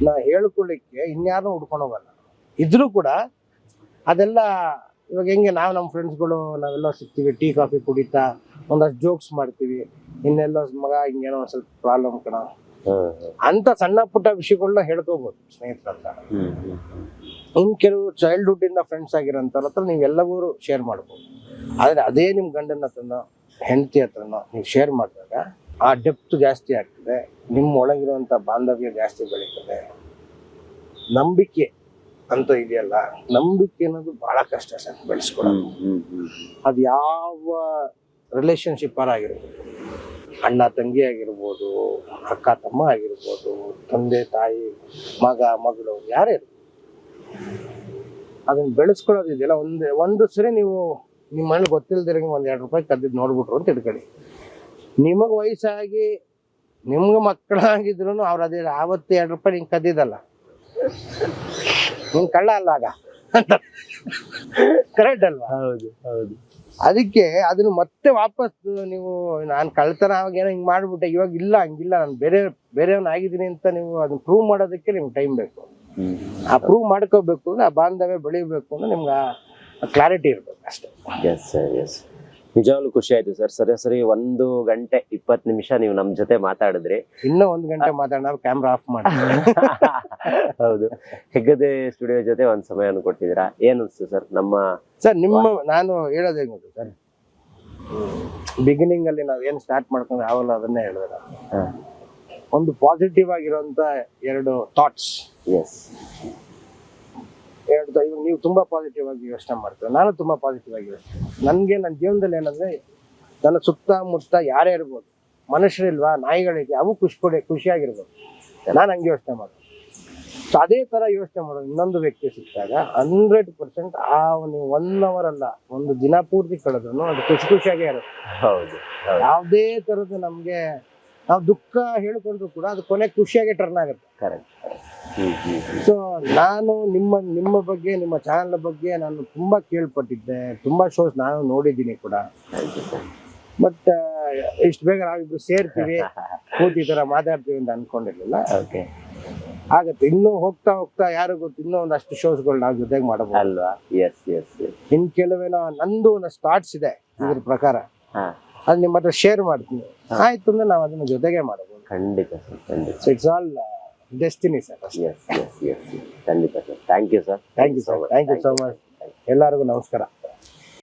ನಾ ಹೇಳ್ಕೊಳ್ಳಿಕ್ಕೆ ಇನ್ಯಾರು ಹುಡ್ಕೊಂಡು ಹೋಗಲ್ಲ. ಇದ್ರೂ ಕೂಡ ಅದೆಲ್ಲ ಇವಾಗ ಹೆಂಗೆ ನಾವು ನಮ್ಮ ಫ್ರೆಂಡ್ಸ್ಗಳು ನಾವೆಲ್ಲ ಸಿಗ್ತೀವಿ ಟೀ ಕಾಫಿ ಕುಡಿತಾ ಒಂದಷ್ಟು ಜೋಕ್ಸ್ ಮಾಡ್ತೀವಿ. ಇನ್ನೆಲ್ಲ ಮಗ ಹಿಂಗೇನೋ ಒಂದು ಸ್ವಲ್ಪ ಪ್ರಾಬ್ಲಮ್ ಕಣ. ಅಂತ ಸಣ್ಣ ಪುಟ್ಟ ವಿಷಯಗಳನ್ನ ಹೇಳ್ಕೋಬಹುದು ಸ್ನೇಹಿತರಂತ ಹತ್ರ. ಇನ್ ಕೆಲವು ಚೈಲ್ಡ್ಹುಡ್ ಇಂದ ಫ್ರೆಂಡ್ಸ್ ಆಗಿರೋಂಥವ್ರ ಹತ್ರ ನೀವೆಲ್ಲವೂ ಶೇರ್ ಮಾಡ್ಬೋದು. ಆದ್ರೆ ಅದೇ ನಿಮ್ಮ ಗಂಡನ ಹತ್ರನೋ ಹೆಂಡತಿ ಹತ್ರನೋ ನೀವು ಶೇರ್ ಮಾಡಿದಾಗ ಆ ಡೆಪ್ತ್ ಜಾಸ್ತಿ ಆಗ್ತದೆ. ನಿಮ್ಮ ಒಳಗಿರುವಂಥ ಬಾಂಧವ್ಯ ಜಾಸ್ತಿ ಬೆಳೀತದೆ. ನಂಬಿಕೆ ಅಂತ ಇದೆಯಲ್ಲ ನಂಬಿಕೆ ಅನ್ನೋದು ಬಹಳ ಕಷ್ಟ ಸರ್ ಬೆಳೆಸ್ಕೊಳ್ಳೋದು. ಅದು ಯಾವ ರಿಲೇಶನ್ಶಿಪ್ ಆಗಿರ್ಬೋದು. ಅಣ್ಣ ತಂಗಿ ಆಗಿರ್ಬೋದು ಅಕ್ಕ ತಮ್ಮ ಆಗಿರ್ಬೋದು ತಂದೆ ತಾಯಿ ಮಗ ಮಗಳು ಯಾರೇ ಅದನ್ನ ಬೆಳೆಸ್ಕೊಳ್ಳೋದು ಇದೆಯಲ್ಲ ಒಂದು ಒಂದು ಸರಿ ನೀವು ನಿಮ್ಮ ಮನೇಲಿ ಗೊತ್ತಿಲ್ದಿರಂಗೆ ಒಂದು ಎರಡು ರೂಪಾಯಿ ಕದ್ದಿದ್ದು ನೋಡ್ಬಿಟ್ರು ಅಂತ ಇಟ್ಕೊಳ್ಳಿ. ನಿಮಗೆ ವಯಸ್ಸಾಗಿ ನಿಮ್ಗೆ ಮಕ್ಕಳಾಗಿದ್ರು ಅವ್ರು ಅದೇ ಆವತ್ತು ಎರಡು ರೂಪಾಯಿ ನಿಂಗೆ ಕದ್ದಿದ್ದಲ್ಲ. ನಿನ್ ಕಳ್ಳ ಅಲ್ಲ ಆಗ. ಕರೆಕ್ಟ್ ಅಲ್ವಾ? ಹೌದು ಹೌದು. ಅದಕ್ಕೆ ಅದನ್ನ ಮತ್ತೆ ವಾಪಸ್ ನೀವು ನಾನು ಕಳ್ತನ ಅವಾಗ ಏನೋ ಹಿಂಗ್ ಮಾಡ್ಬಿಟ್ಟೆ ಇವಾಗ ಇಲ್ಲ ಹಂಗಿಲ್ಲ ನಾನು ಬೇರೆ ಬೇರೆಯವನ್ ಆಗಿದ್ದೀನಿ ಅಂತ ನೀವು ಅದನ್ನ ಪ್ರೂವ್ ಮಾಡೋದಕ್ಕೆ ನಿಮ್ಗೆ ಟೈಮ್ ಬೇಕು. ಆ ಪ್ರೂವ್ ಮಾಡ್ಕೋಬೇಕು ಅಂದ್ರೆ ಆ ಬಾಂಧವ್ಯ ಬೆಳಿಬೇಕು ಅಂದ್ರೆ ನಿಮ್ಗೆ ಕ್ಲಾರಿಟಿ ಇರ್ಬೇಕು ಅಷ್ಟೇ. ಎಸ್ ಸರ್ ಎಸ್ ನಿಜವಾಗ್ಲೂ ಖುಷಿ ಆಯ್ತು ಸರ್. ಸರಿ ಸರಿ ಒಂದು ಗಂಟೆ ಇಪ್ಪತ್ತು ನಿಮಿಷ ನೀವು ನಮ್ ಜೊತೆ ಮಾತಾಡಿದ್ರಿ. ಇನ್ನೂ ಒಂದು ಗಂಟೆ ಮಾತಾಡೋಣ ಕ್ಯಾಮ್ರಾ ಆಫ್ ಮಾಡಿ. ಹೌದು. ಹೆಗ್ಗದೆ ಸ್ಟುಡಿಯೋ ಜೊತೆ ಒಂದ್ ಸಮಯವನ್ನು ಕೊಟ್ಟಿದ್ದೀರಾ? ಏನ್ ಅನ್ಸ್ತು ಸರ್ ನಮ್ಮ ಸರ್ ನಿಮ್ಮ ನಾನು ಹೇಳೋದೇ ಹೆಂಗ್ ಸರ್ ಬಿಗಿನಿಂಗ್ ಅಲ್ಲಿ ನಾವ್ ಏನ್ ಸ್ಟಾರ್ಟ್ ಮಾಡ್ಕೊಂಡು ಯಾವಲ್ಲ ಅದನ್ನೇ ಹೇಳಿದ್ರ ನಾನು. ಒಂದು ಪಾಸಿಟಿವ್ ಆಗಿರುವಂತ ಎರಡು ಥಾಟ್ಸ್ ಎಸ್ ಹೇಳ್ತಾ ಇವಾಗ ನೀವು ತುಂಬಾ ಪಾಸಿಟಿವ್ ಆಗಿ ಯೋಚನೆ ಮಾಡ್ತೀವಿ ನಾನು ತುಂಬಾ ಪಾಸಿಟಿವ್ ಆಗಿ ಯೋಚನೆ ನನಗೆ ನನ್ನ ಜೀವನದಲ್ಲಿ ಏನಂದ್ರೆ ನನ್ನ ಸುತ್ತಮುತ್ತ ಯಾರೇ ಇರ್ಬೋದು ಮನುಷ್ಯರಿಲ್ವಾ ನಾಯಿಗಳಿದೆ ಅವು ಖುಷಿ ಕೊಡಿ ಖುಷಿಯಾಗಿರ್ಬೋದು. ನಾನು ಹಂಗೆ ಯೋಚನೆ ಮಾಡೋದು. ಸೊ ಅದೇ ತರ ಯೋಚನೆ ಮಾಡೋದು. ಇನ್ನೊಂದು ವ್ಯಕ್ತಿ ಸಿಕ್ಕಾಗ ಹಂಡ್ರೆಡ್ ಪರ್ಸೆಂಟ್ ಆ ನೀವು ಒನ್ ಅವರ್ ಅಲ್ಲ ಒಂದು ದಿನ ಪೂರ್ತಿ ಕಳೆದ್ರು ಅದು ಖುಷಿ ಖುಷಿಯಾಗೇ ಇರುತ್ತೆ. ಹೌದು. ಯಾವುದೇ ತರದ್ದು ನಮ್ಗೆ ನಾವು ದುಃಖ ಹೇಳಿಕೊಂಡ್ರು ಕೂಡ ಅದು ಕೊನೆ ಖುಷಿಯಾಗಿ ಟರ್ನ್ ಆಗುತ್ತೆ. ಕರೆಕ್ಟ್. ಸೊ ನಾನು ನಿಮ್ಮ ನಿಮ್ಮ ಬಗ್ಗೆ ನಿಮ್ಮ ಚಾನಲ್ ಬಗ್ಗೆ ನಾನು ತುಂಬಾ ಕೇಳ್ಪಟ್ಟಿದ್ದೆ. ತುಂಬಾ ಶೋಸ್ ನಾನು ನೋಡಿದ್ದೀನಿ ಕೂಡ. ಬಟ್ ಇಷ್ಟು ಬೇಗ ನಾವಿಬ್ರು ಸೇರ್ತೀವಿ. ಕೂತಿ ಈ ತರ ಮಾತಾಡ್ತೀವಿ ಅಂತ ಅನ್ಕೊಂಡಿರ್ಲಿಲ್ಲ. ಓಕೆ ಆಗತ್ತೆ. ಇನ್ನು ಹೋಗ್ತಾ ಹೋಗ್ತಾ ಯಾರು ಗೊತ್ತು ಇನ್ನೂ ಒಂದಷ್ಟು ಶೋಸ್ಗಳು ನಾವು ಜೊತೆಗೆ ಮಾಡಬಹುದು ಅಲ್ವಾ? ಎಸ್ ಎಸ್ ಇನ್ ಕೆಲವೇನೋ ನಂದು ಒಂದು ಸ್ಟಾರ್ಟ್ಸ್ ಇದೆ ಇದ್ರ ಪ್ರಕಾರ. ಅದು ನಿಮ್ಮ ಹತ್ರ ಶೇರ್ ಮಾಡ್ತೀನಿ. ಆಯ್ತು ಅಂದ್ರೆ ನಾವು ಅದನ್ನ ಜೊತೆಗೆ ಮಾಡಬಹುದು ಖಂಡಿತ ಸರ್ ಖಂಡಿತ. So it's all destiny sir yes yes yes ಖಂಡಿತ sir. Thank you sir thank you sir thank you so much ಎಲ್ಲರಿಗೂ ನಮಸ್ಕಾರ.